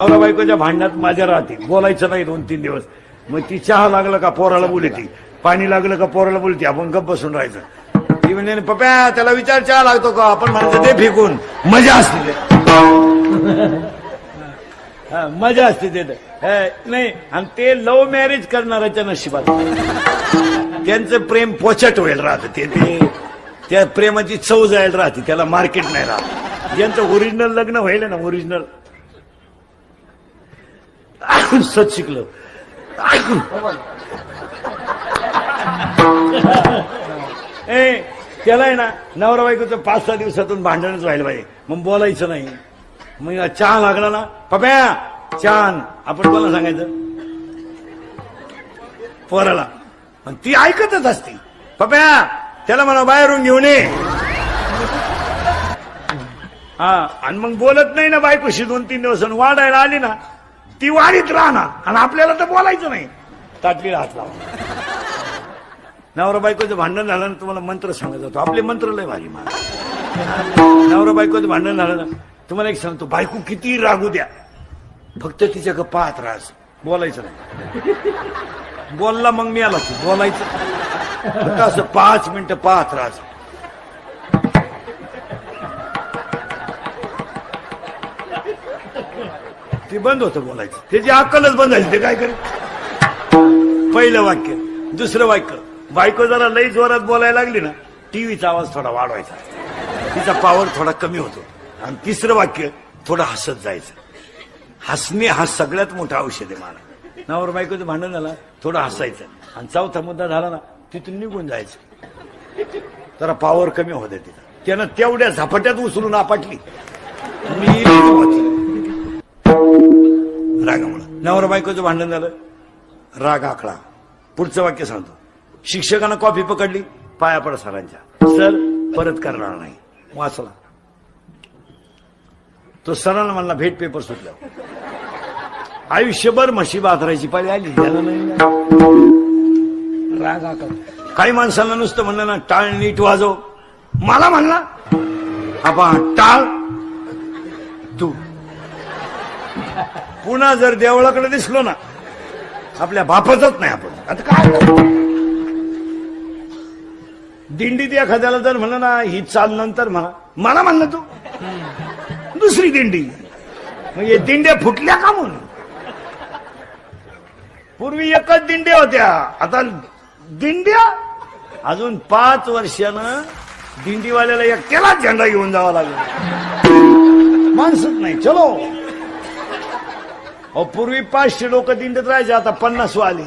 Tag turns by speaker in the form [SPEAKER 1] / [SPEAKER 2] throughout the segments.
[SPEAKER 1] नवरा बायकोच्या भांडणात माझ्या राहते. बोलायचं नाही दोन तीन दिवस. मग ती चहा लागलं का पोराला बोलती? पाणी लागलं का पोराला बोलती? आपण गप्प बसून राहायचं. ती म्हणजे पप्या त्याला विचार चहा लागतो का? आपण म्हणायचं ते फेकून. मजा असते हा, मजा असते ते. नाही आणि ते लव्ह मॅरेज करणाऱ्याच्या नशिबात. त्यांचं प्रेम पोचट होईल राहतं ते. ते त्या प्रेमाची चव जायला राहते. त्याला मार्केट नाही राहत. ज्यांचं ओरिजिनल लग्न व्हायला ना ओरिजिनल सच शिकलो. ए त्याला आहे ना नवरा बायकोचं पाच सहा दिवसातून भांडणच व्हायला पाहिजे. मग बोलायचं नाही. मग चहा लागला ना पप्या छान आपण कोणाला सांगायचं? पोराला. पण ती ऐकतच असते. पप्या त्याला म्हणा बाहेरून घेऊन ये. हा आणि मग बोलत नाही ना बायकोशी दोन तीन दिवस वाढायला आली ना ती वाढीत राहणार. आणि आपल्याला तर बोलायचं नाही. ताटलीला हात लावा. नवरा बायकोचं भांडण झालं ना तुम्हाला मंत्र सांगत जातो आपले मंत्र लय भारी मला नवरा बायकोचं भांडण झालं ना तुम्हाला एक सांगतो बायको किती रागू द्या. फक्त तिच्याकडे पाहत राहास बोलायचं नाही. बोलला मग मी आला तू बोलायचं. असं पाच मिनिटं पाहत राहास ते बंद होतं बोलायचं. त्याची अक्कलच बंद झाली ते काय करे पहिलं वाक्य. दुसरं वाक्य. बायको जरा लई जोरात बोलायला लागली ना टीव्हीचा आवाज थोडा वाढवायचा. तिचा पावर थोडा कमी होतो. आणि तिसरं वाक्य थोडं हसत जायचं. हसणे हा सगळ्यात मोठा औषध आहे मला. नावर बायकोचं भांडण झालं थोडं हसायचं. आणि चौथा मुद्दा झाला ना तिथून निघून जायचं. जरा पावर कमी होते तिथं. त्यानं तेवढ्या झपाट्यात उचलून आपटली. मी रागामुळं नवरा बायकोचं भांडण झालं. राग आखला पुढचं वाक्य सांगतो. शिक्षकानं कॉफी पकडली पाया पडा सरांच्या. सर परत करणार नाही. वाचला. तो सरांना म्हणला भेट पेपर सुटला आयुष्यभर म्हशी बाजरायची पाहिजे आली झालं नाही. राग आखला काही माणसांना नुसतं म्हणलं ना टाळ नीट वाजव. मला म्हणला आपण टाळ. तू. पुन्हा जर देवळाकडे दिसलो ना आपल्या बापाचच नाही आपण. आता काय दिंडीत एखाद्याला जर म्हणा ना ही चाल नंतर म्हणा. मला म्हणलं तू. दुसरी दिंडी. म्हणजे दिंड्या फुटल्या का म्हणून? पूर्वी एकच दिंड्या होत्या. आता दिंड्या? अजून पाच वर्षानं दिंडीवाल्याला एकट्याला झेंडा घेऊन जावा लागला. माणसच नाही. चलो. अहो पूर्वी पाचशे लोक दिंडीत राहायचे आता पन्नास आले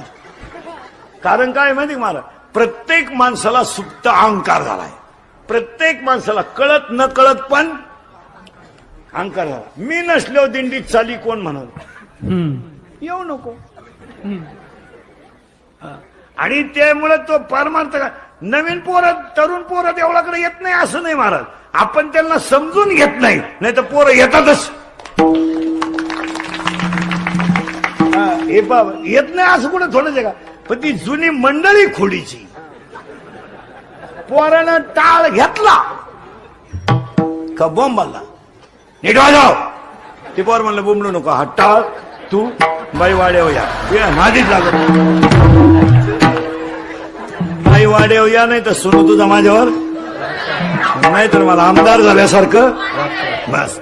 [SPEAKER 1] कारण काय माहिती का मला प्रत्येक माणसाला सुप्त अहंकार झालाय. प्रत्येक माणसाला कळत न कळत पण अहंकार झाला. मी नसलो दिंडीत चाली कोण म्हणत येऊ नको. आणि त्यामुळे तो परमार्थ का- नवीन पोरं तरुण पोरं देवळाकडे येत नाही असं नाही महाराज. आपण त्यांना समजून घेत नाही. नाही तर पोरं येतातच. हे बाबा येत नाही असं कुठं थोडंच आहे का पण ती जुनी मंडळी खोडीची. पोरानं टाळ घेतला. का बॉम्ब आला? नीट वाजव. ते पोर म्हणलं बोंबलू नको हा टाळ. तू बाई वाड्याव या या, नादीच लागत. बाई वाड्याव या नाही तर सुरू तुझा माझ्यावर. नाही तर मला आमदार झाल्यासारखं. बस.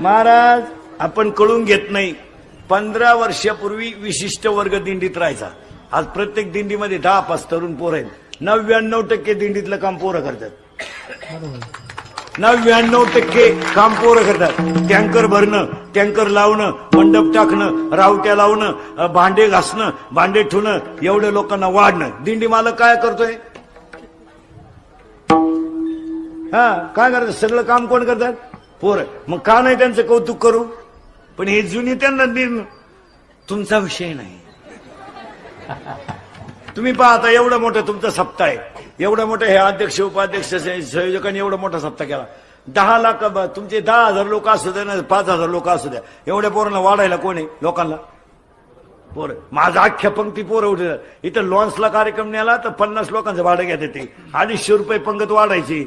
[SPEAKER 1] महाराज आपण कळून घेत नाही. पंधरा वर्षापूर्वी विशिष्ट वर्ग दिंडीत राहायचा. आज प्रत्येक दिंडीमध्ये दहा पाच तरुण पोरं आहेत. नव्याण्णव टक्के दिंडीतलं काम पोरं करतात. नव्याण्णव टक्के काम पोरं करतात. टँकर भरणं टँकर लावणं मंडप टाकणं रावट्या लावणं भांडे घासणं भांडे ठेवणं एवढ्या लोकांना वाढणं. दिंडी मालक काय करतोय? हा काय करतात? सगळं काम कोण करतात? पोर. मग का नाही त्यांचं कौतुक करू? पण हे जुनी त्यांना दिन तुमचा विषय नाही. तुम्ही पाहता एवढं मोठं तुमचा सप्ताह आहे. एवढं मोठं हे अध्यक्ष उपाध्यक्ष संयोजकांनी एवढा मोठा सप्ताह केला. दहा लाख तुमचे दहा हजार लोक असू द्या ना पाच हजार लोक असू द्या. एवढ्या पोरांना वाढायला कोण आहे? लोकांना? पोरं. माझा अख्ख्या पंक्ती पोरं उठे इथं लॉन्सला कार्यक्रम नेला तर पन्नास लोकांचं भाडं घ्यायचं ते. अडीचशे रुपये पंगत वाढायची.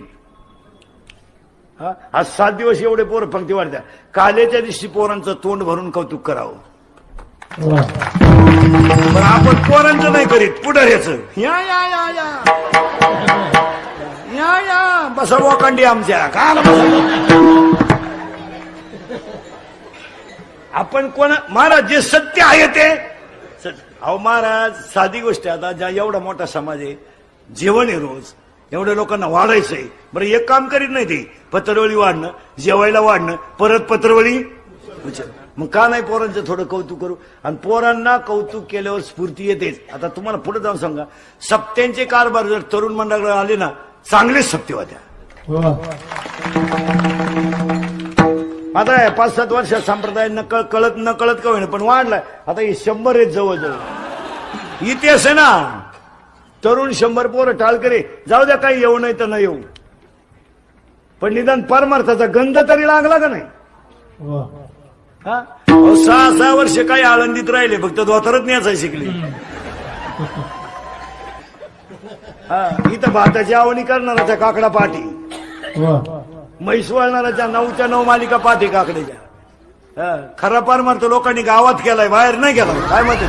[SPEAKER 1] आज सात दिवस एवढे पोर पंक्ती वाढत्या. कालेच्या दिवशी पोरांचं तोंड भरून कौतुक करावं. पण आपण पोरांचं नाही करीत पुढाऱ्याचं. या या या या. या या. बसा वाकांडी आमच्या. का आपण कोण? महाराज जे सत्य आहे ते. सत्य. अहो महाराज साधी गोष्ट आता ज्या एवढा मोठा समाज आहे जेवण आहे रोज. एवढ्या लोकांना वाढायचंय. बरं एक काम करीत नाही ते. पत्रवळी वाढणं जेवायला वाढणं परत पत्रवळी? म्हणजे मग का नाही पोरांचं थोडं कौतुक करू? आणि पोरांना कौतुक केल्यावर स्फूर्ती येतेच. आता तुम्हाला पुढे जाऊन सांगा सत्यांचे कारभार जर तरुण मंडळाकडे आले ना चांगलेच सत्य होत्या. आता पाच सात वर्षात संप्रदाय नकळ कळत न कळत का होईना पण वाढलाय. आता हे शंभर आहेत जवळजवळ. इतिहास आहे ना. तरुण शंभर पोरं टाळकरे जाऊ द्या काही येऊ नाही तर न येऊ. पण निदान परमार्थाचा गंध तरी लागला का नाही? हा? अहो, सहा सहा वर्ष काही आळंदीत राहिले फक्त धोतरच न्यायचा शिकले. हा इथं भाताची आवणी करणाराच्या काकडा पाठी म्हैस वळणाऱ्याच्या नऊच्या नऊ मालिका पाठी काकड्याच्या. हा, खरा परमार्थ लोकांनी गावात केलाय बाहेर नाही केला काय मत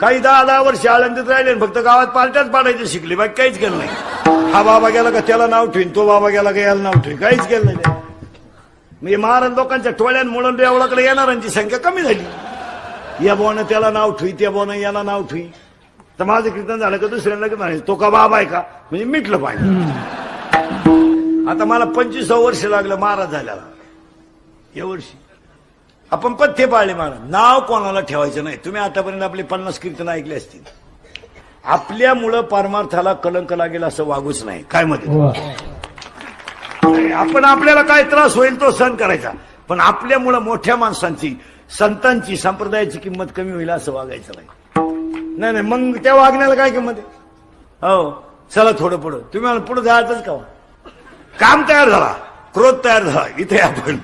[SPEAKER 1] काही दहा दहा वर्ष आळंदीत राहिले आणि फक्त गावात पार्ट्याच पाडायचे शिकले. बाकी काहीच केलं नाही. हा बाबा गेला का त्याला नाव ठेवीन तो बाबा गेला का याला नाव ठेवीन काहीच केलं नाही म्हणजे महाराज लोकांच्या टोळ्यांमुळे देवळाकडे येणाऱ्यांची संख्या कमी झाली. या बोनं त्याला नाव ठुई त्या बोनं याला नाव ठुई तर माझं कीर्तन झालं का दुसऱ्यांना की नाही तो का बाबा आहे का? म्हणजे मिटलं पाहिजे आता मला पंचवीस वर्ष लागलं महाराज झाल्याला. या वर्षी. आपण पथ्य पाळले महाराज. नाव कोणाला ठेवायचं नाही? तुम्ही आतापर्यंत आपले पन्नास कीर्तन ऐकले असतील. आपल्यामुळं परमार्थाला कलंक लागेल असं वागूच नाही. काय मध्ये आपण आपल्याला काय त्रास होईल तो सहन करायचा. पण आपल्यामुळं मोठ्या माणसांची संतांची संप्रदायाची किंमत कमी होईल असं वागायचं नाही. नाही नाही मग त्या वागण्याला काय किंमत आहे? हो चला थोडं पुढं. तुम्ही मला पुढे जायचंच का हो? काम तयार झाला. क्रोध तयार झाला. इथे आपण.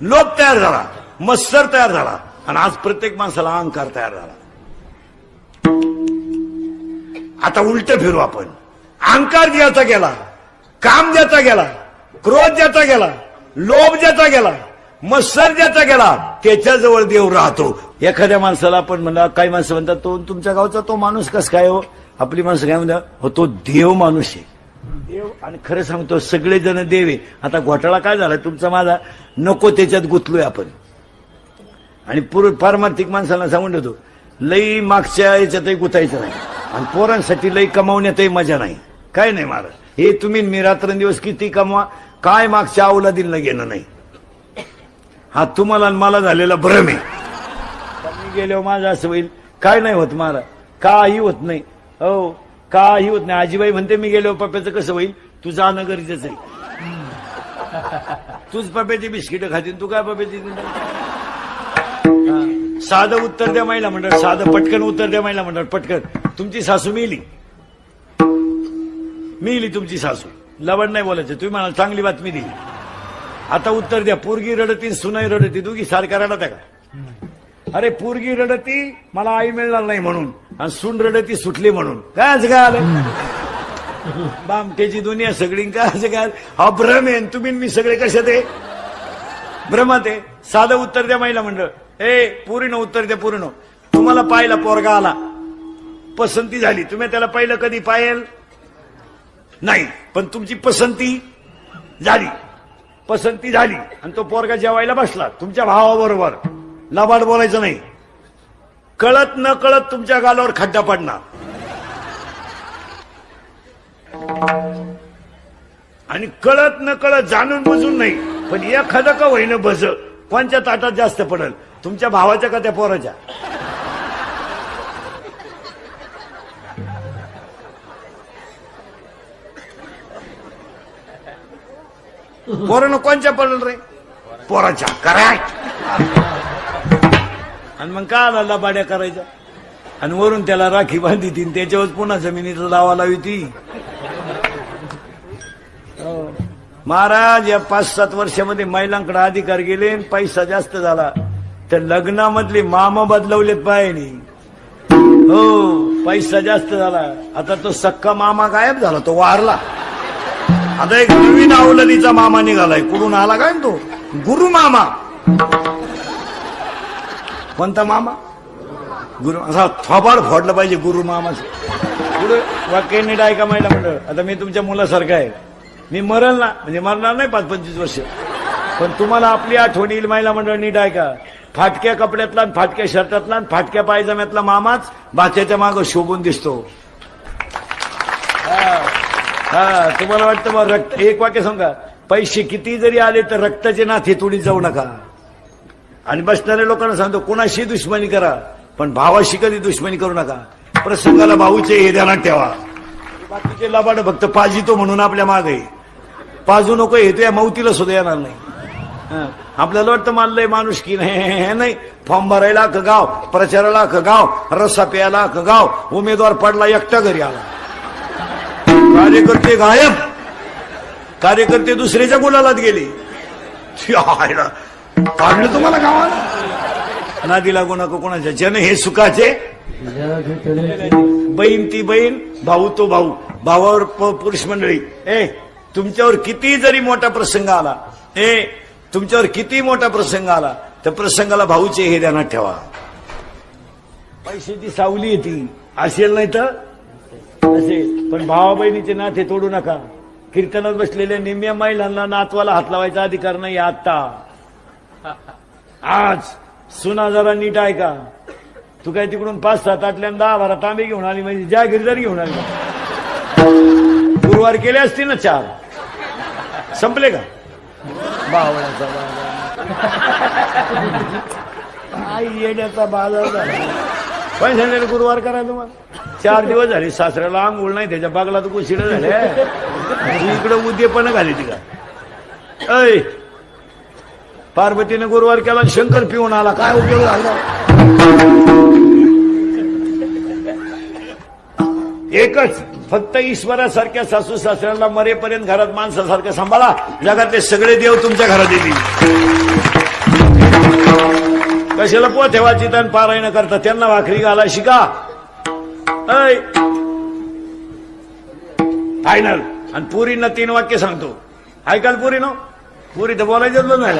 [SPEAKER 1] लोभ तयार झाला. मत्सर तयार झाला. आणि आज प्रत्येक माणसाला अहंकार तयार झाला. आता उलट फिरू आपण. अहंकार ज्याचा गेला काम ज्याचा गेला क्रोध ज्याचा गेला लोभ ज्याचा गेला मत्सर ज्याचा गेला त्याच्याजवळ देव राहतो. एखाद्या माणसाला आपण म्हणला काही माणसं म्हणतात तो तुमच्या गावचा तो माणूस कस काय हो? आपली माणसं काय म्हणतात? हो तो देव माणूस आहे. देव आणि खरं सांगतो सगळे जण देव आहे. आता घोटाळा काय झाला तुमचा माझा? नको त्याच्यात गुंतलोय आपण. आणि पूर्व पारमार्थिक माणसाला सांगून ठेवतो लई मागच्या याच्यातही गुतायचं नाही. आणि पोरांसाठी लई कमावण्यातही मजा नाही. काय नाही महाराज? हे तुम्ही मी रात्रंदिवस किती कमवा काय मागच्या अवलादीला घेणं नाही. हा तुम्हाला आणि मला झालेला भ्रम आहे. मी गेल्यावर माझं असं होईल. काय नाही होत महाराज. काही होत नाही. हो काही होत नाही. आजीबाई म्हणते मी गेल्यावर पप्प्याचं कसं होईल? तू जाणं गरजेचं आहे. तूच पप्प्याची बिस्किटं खातील तू काय पप्प्याची हा. साधं उत्तर द्या महिला मंडळ साधं पटकन उत्तर द्या महिला मंडळ पटकन. तुमची सासू मिली. मिली तुमची सासू. लवण नाही बोलायचं. तुम्ही म्हणाल चांगली बातमी दिली. आता उत्तर द्या. पोरगी रडती सुनाई रडती. दोघी सारख्या रडत का? अरे पोरगी रडती मला आई मिळणार नाही म्हणून. आणि सून रडती सुटली म्हणून. काय असं काय आलं बामटेची दुनिया सगळी काय असं काय हा भ्रम आहे तुम्ही मी सगळे कशात आहे? भ्रमात आहे. साधं उत्तर द्या महिला मंडळ. हे पूर्ण उत्तर द्या पूर्ण. तुम्हाला पाहिला पोरगा आला. पसंती झाली. तुम्ही त्याला पाहिलं कधी? पाहिल? नाही. पण तुमची पसंती झाली. पसंती झाली. आणि तो पोरगा जेवायला बसला. तुमच्या भावाबरोबर. लबाड बोलायचं नाही. कळत न कळत तुमच्या गालावर खड्डा पडणार. आणि कळत न कळत जाणून बुजून नाही. पण एखादं का होईन बस कोणच्या ताटात जास्त पडल? तुमच्या भावाच्या का त्या पोराच्या? पोरानं कोणच्या पडल रे? पोराच्या. कराय आणि मग का आला बाड्या करायच्या आणि वरून त्याला राखी बांधी ती त्याच्यावर पुन्हा जमिनीचा दावा लावी ती महाराज या पाच सात वर्षामध्ये महिलांकडे अधिकार गेले आणि पैसा जास्त झाला. तर लग्नामधले मामा बदलवलेत पायानी हो पैसा जास्त झाला. आता तो सक्का मामा गायब झाला तो वारला. आता एक नवीन अवलनीचा मामा निघालाय. कुठून आला काय तो? गुरु मामा. कोणता मामा? गुरु असा थोबाड फोडलं पाहिजे गुरु मामाचं. गुरु वाक्य नीट ऐका महिला मंडळ आता मी तुमच्या मुलासारखं आहे. मी मरल ना म्हणजे मरणार नाही पाच पंचवीस वर्ष. पण तुम्हाला आपली आठवण येईल महिला मंडळ नीट ऐका फाटक्या कपड्यातला फाटक्या शर्टातला फाटक्या पायजम्यातला मामाच बाच्याच्या मागं शोभून दिसतो. हा हा, तुम्हाला वाटतं मग रक्त एक वाक्य सांगा. पैसे किती जरी आले तर रक्ताचे नाथे थोडी जाऊ नका. आणि बसणाऱ्या लोकांना सांगतो कोणाशी दुश्मनी करा पण भावाशी कधी दुश्मनी करू नका. प्रसंगाला भाऊचे हे ध्यानात ठेवा. बाकीचे लबाड फक्त पाजितो म्हणून आपल्या मागे. पाजू नको हे या मौतीला सुद्धा येणार नाही. आपल्याला वाटतं मानलंय माणूस की नाही? हे नाही. फॉर्म भरायला अख्खं गाव प्रचाराला का गाव रस्सा प्यायला अख्खं गाव. उमेदवार पडला एकटा घरी आला. कार्यकर्ते गायब. कार्यकर्ते दुसऱ्याच्या गुलालात गेले. काढलं तुम्हाला गावाला? नादी लागू नको कोणाच्या. जन हे सुखाचे बहीण ती बहीण भाऊ तो भाऊ. भावावर प- पुरुष मंडळी. ए तुमच्यावर किती जरी मोठा प्रसंग आला. ए तुमच्यावर किती मोठा प्रसंग आला तर प्रसंगाला भाऊचे हे ध्यानात ठेवा. पैशाची सावली येते असेल नाही तर? असेल. पण भावा बहिणीचे नाते तोडू नका. कीर्तनात बसलेल्या निम्म्या महिलांना नातवाला हात लावायचा अधिकार नाही आता आज सुना जरा नीट ऐका. तू काय तिकडून पाच सात आठल्यान दहा बारा तांबे घेऊन आली म्हणजे ज्या गिरदार घेऊन आली. गुरुवार केले असते ना चार? संपले का? बावळ्याचा बाजार. आई येण्याचा बाजार झाला. पण सांगितलं गुरुवार करा तुम्हाला. चार दिवस झाले सासऱ्याला आंघोळ नाही त्याच्या बागला तर कुशिड झाले इकडं उद्यपणा घाली ती का ऐ पार्वतीने गुरुवार केला शंकर पिऊन आला. काय उपयोग झाला? एकच फक्त ईश्वरासारख्या सासू सासऱ्याला मरेपर्यंत घरात माणसासारखं सांभाळा. जगातले सगळे देव तुमच्या घरात येतील. कशाला पोथेवाची तण पारायण करता? त्यांना भाकरी घाला शिका. फायनल आणि पुरीनं तीन वाक्य सांगतो. ऐकाल पुरीनो? पुरी तर बोलायचं नाही.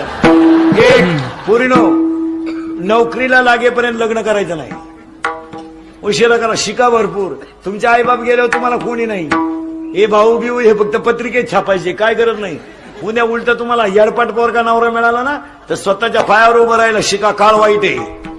[SPEAKER 1] एक पुरीनो नोकरीला लागेपर्यंत लग्न करायचं नाही. उशिरा करा शिका भरपूर. तुमचे आईबाप गेल्यावर तुम्हाला कोणी नाही. हे भाऊ बिऊ हे फक्त पत्रिकेत छापायचे काय गरज नाही. उद्या उलट तुम्हाला यडपाट पोरका नवरा मिळाला ना तर स्वतःच्या पायावर उभं राहायला शिका काळ वाईट आहे.